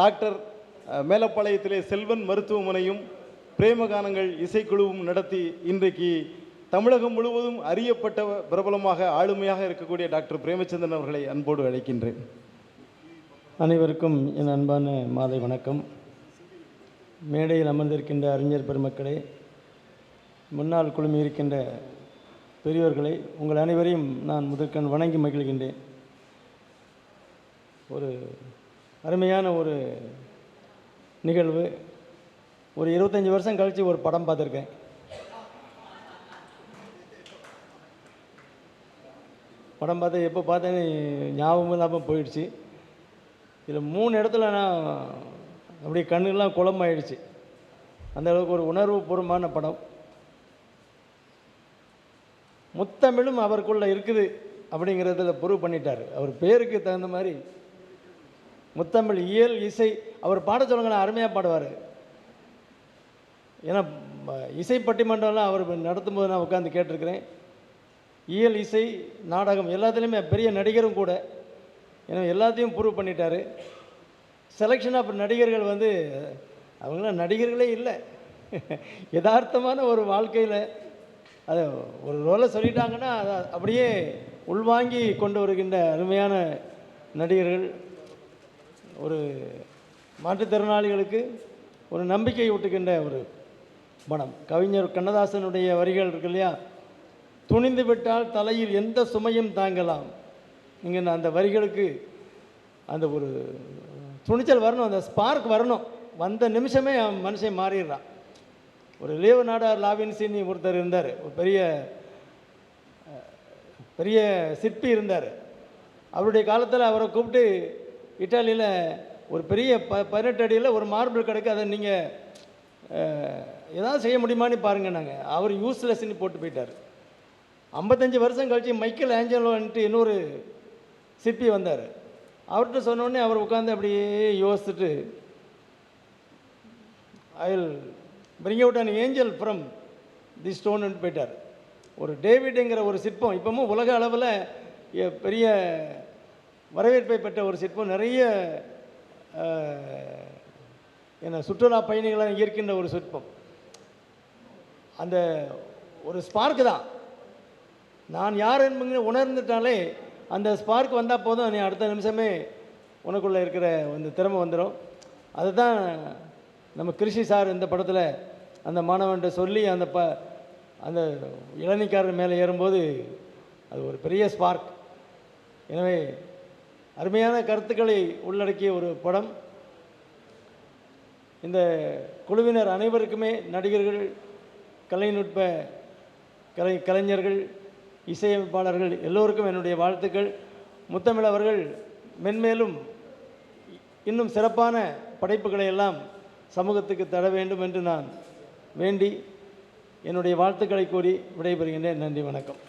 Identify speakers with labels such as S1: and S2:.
S1: Doctor மேலப்பாளையத்திலே Selvan மருத்துவமனையும் பிரேமகானங்கள் இசைக்குழுவும் நடத்தி இன்றைக்கு தமிழகம் முழுவதும் அறியப்பட்ட பிரபலமாக ஆளுமையாக இருக்கக்கூடிய டாக்டர் பிரேமச்சந்திரன் அவர்களை அன்போடு அழைக்கின்றேன்.
S2: அனைவருக்கும் என் அன்பான மாலை வணக்கம். மேடையில் அமர்ந்திருக்கின்ற அறிஞர் பெருமக்களே முன்னால் குழுமி இருக்கின்ற பெரியோர்களை உங்கள் அனைவரையும் நான் முதற்கண் வணங்கி மகிழ்கின்றேன். ஒரு அருமையான ஒரு நிகழ்வு. ஒரு இருபத்தஞ்சி வருஷம் கழித்து ஒரு படம் பார்த்துருக்கேன். படம் பார்த்து எப்போ பார்த்தேன்னு ஞாபகம் இல்லாமல் போயிடுச்சு. இதில் மூணு இடத்துல நான் அப்படியே கண்ணுலாம் குளமாயிடுச்சு. அந்த அளவுக்கு ஒரு உணர்வுபூர்வமான படம். முத்தமிழும் அவருக்குள்ளே இருக்குது அப்படிங்கிறதுல ப்ரூவ் பண்ணிட்டார். அவர் பேருக்கு தகுந்த மாதிரி முத்தமிழ் இயல் இசை அவர் பாட சொல்லுங்கன்னா அருமையாக பாடுவார். ஏன்னா இசை பட்டிமன்றம்லாம் அவர் நடத்தும்போது நான் உட்காந்து கேட்டிருக்கிறேன். இயல் இசை நாடகம் எல்லாத்துலேயுமே பெரிய நடிகரும் கூட. ஏன்னா எல்லாத்தையும் ப்ரூவ் பண்ணிட்டார். செலெக்ஷன் ஆஃப் நடிகர்கள் வந்து அவங்களாம் நடிகர்களே இல்லை. யதார்த்தமான ஒரு வாழ்க்கையில் அதை ஒரு ரோலை சொல்லிட்டாங்கன்னா அதை அப்படியே உள்வாங்கி கொண்டு வருகின்ற அருமையான நடிகர்கள். ஒரு மாற்றுத்திறனாளிகளுக்கு ஒரு நம்பிக்கை ஊட்டுகின்ற ஒரு படம் கவிஞர் கண்ணதாசனுடைய வரிகள் இருக்கு இல்லையா? துணிந்து விட்டால் தலையில் எந்த சுமையும் தாங்கலாம். நீங்கள் அந்த வரிகளுக்கு அந்த ஒரு துணிச்சல் வரணும் அந்த ஸ்பார்க் வரணும். வந்த நிமிஷமே அவன் மனுஷன் மாறிடுறான். ஒரு லேவு நாடார் லாவின்சின்னு ஒருத்தர் இருந்தார். ஒரு பெரிய பெரிய சிற்பி இருந்தார். அவருடைய காலத்தில் அவரை கூப்பிட்டு இட்டாலியில் ஒரு பெரிய ப பதினெட்டு அடியில் ஒரு மார்பிள் கிடக்கு அதை நீங்கள் ஏதாவது செய்ய முடியுமான்னு பாருங்க நாங்கள் அவர் யூஸ்லெஸ்ன்னு போட்டு போயிட்டார். ஐம்பத்தஞ்சு வருஷம் கழித்து மைக்கேல் ஆஞ்சலோன்ட்டு இன்னொரு சிற்பி வந்தார். அவர்கிட்ட சொன்னோடனே அவர் உட்காந்து அப்படியே யோசிச்சுட்டு I will bring out an angel from the ஸ்டோன்னு போயிட்டார். ஒரு டேவிடுங்கிற ஒரு சிற்பம் இப்போவும் உலக அளவில் பெரிய வரவேற்பை பெற்ற ஒரு சிற்பம் நிறைய என்ன சுற்றுலா பயணிகளை ஈர்க்கின்ற ஒரு சிற்பம். அந்த ஒரு ஸ்பார்க்கு தான். நான் யார் என்பது உணர்ந்துட்டாலே அந்த ஸ்பார்க் வந்தால் போதும். நீ அடுத்த நிமிஷமே உனக்குள்ளே இருக்கிற அந்த திறமை வந்துடும் அதுதான் நம்ம கிருஷி சார் இந்த படத்தில் அந்த மாணவன்கிட்ட சொல்லி அந்த ப அந்த இளநிக்காரர் மேலே ஏறும்போது அது ஒரு பெரிய ஸ்பார்க் எனவே அருமையான கருத்துக்களை உள்ளடக்கிய ஒரு படம். இந்த குழுவினர் அனைவருக்குமே நடிகர்கள் கலைநுட்ப கலை கலைஞர்கள் இசையமைப்பாளர்கள் எல்லோருக்கும் என்னுடைய வாழ்த்துக்கள். முத்தமிழ் அவர்கள் மென்மேலும் இன்னும் சிறப்பான படைப்புகளை எல்லாம் சமூகத்துக்கு தர வேண்டும் என்று நான் வேண்டி என்னுடைய வாழ்த்துக்களை கூறி விடைபெறுகின்றேன். நன்றி வணக்கம்.